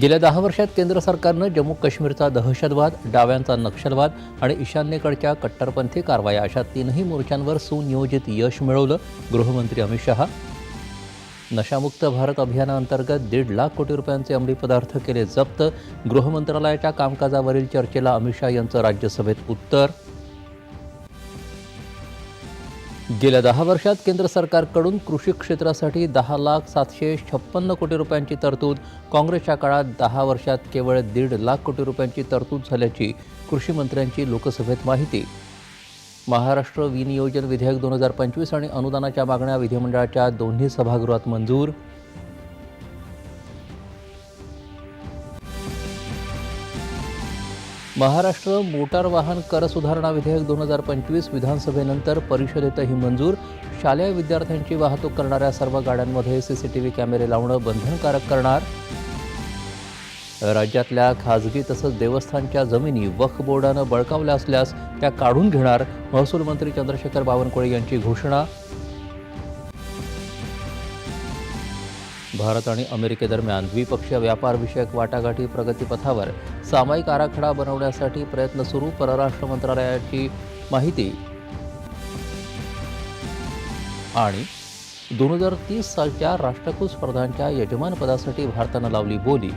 गेल्या दहा वर्षात केंद्र सरकारनं जम्मू काश्मीरचा दहशतवाद डाव्यांचा नक्षलवाद आणि ईशान्येकडच्या कट्टरपंथी कारवाया अशा तीनही मोर्चांवर सुनियोजित यश मिळवलं गृहमंत्री अमित शहा. नशामुक्त भारत अभियानाअंतर्गत दीड लाख कोटी रुपयांचे अंमली पदार्थ केले जप्त गृहमंत्रालयाच्या कामकाजावरील चर्चेला अमित शहा यांचं राज्यसभेत उत्तर. गेल्या दहा वर्षात केंद्र सरकारकडून कृषी क्षेत्रासाठी दहा लाख सातशे छप्पन्न कोटी रुपयांची तरतूद. काँग्रेसच्या काळात दहा वर्षात केवळ दीड लाख कोटी रुपयांची तरतूद झाल्याची कृषी मंत्र्यांची लोकसभेत माहिती. महाराष्ट्र विनियोजन विधेयक दोन हजार पंचवीस आणि अनुदानाच्या मागण्या विधिमंडळाच्या दोन्ही सभागृहात मंजूर. महाराष्ट्र मोटार वाहन कर सुधारणा विधेयक दोन हजार पंचवीस विधानसभेनंतर परिषदेतही मंजूर. शालेय विद्यार्थ्यांची वाहतूक करणाऱ्या सर्व गाड्यांमध्ये सीसीटीव्ही कॅमेरे लावणं बंधनकारक करणार. राज्यातल्या खाजगी तसंच देवस्थानच्या जमिनी वक्फ बोर्डानं बळकावल्या असल्यास त्या काढून घेणार महसूल मंत्री चंद्रशेखर बावनकुळे यांची घोषणा. भारत आणि अमेरिकेदरम्यान द्विपक्षीय व्यापारविषयक वाटाघाटी प्रगतीपथावर सामायिक आराखडा बनवण्यासाठी प्रयत्न सुरू परराष्ट्र मंत्रालयाची माहिती. आणि दोन हजार तीस सालच्या राष्ट्रकुल स्पर्धांच्या यजमानपदासाठी भारतानं लावली बोली.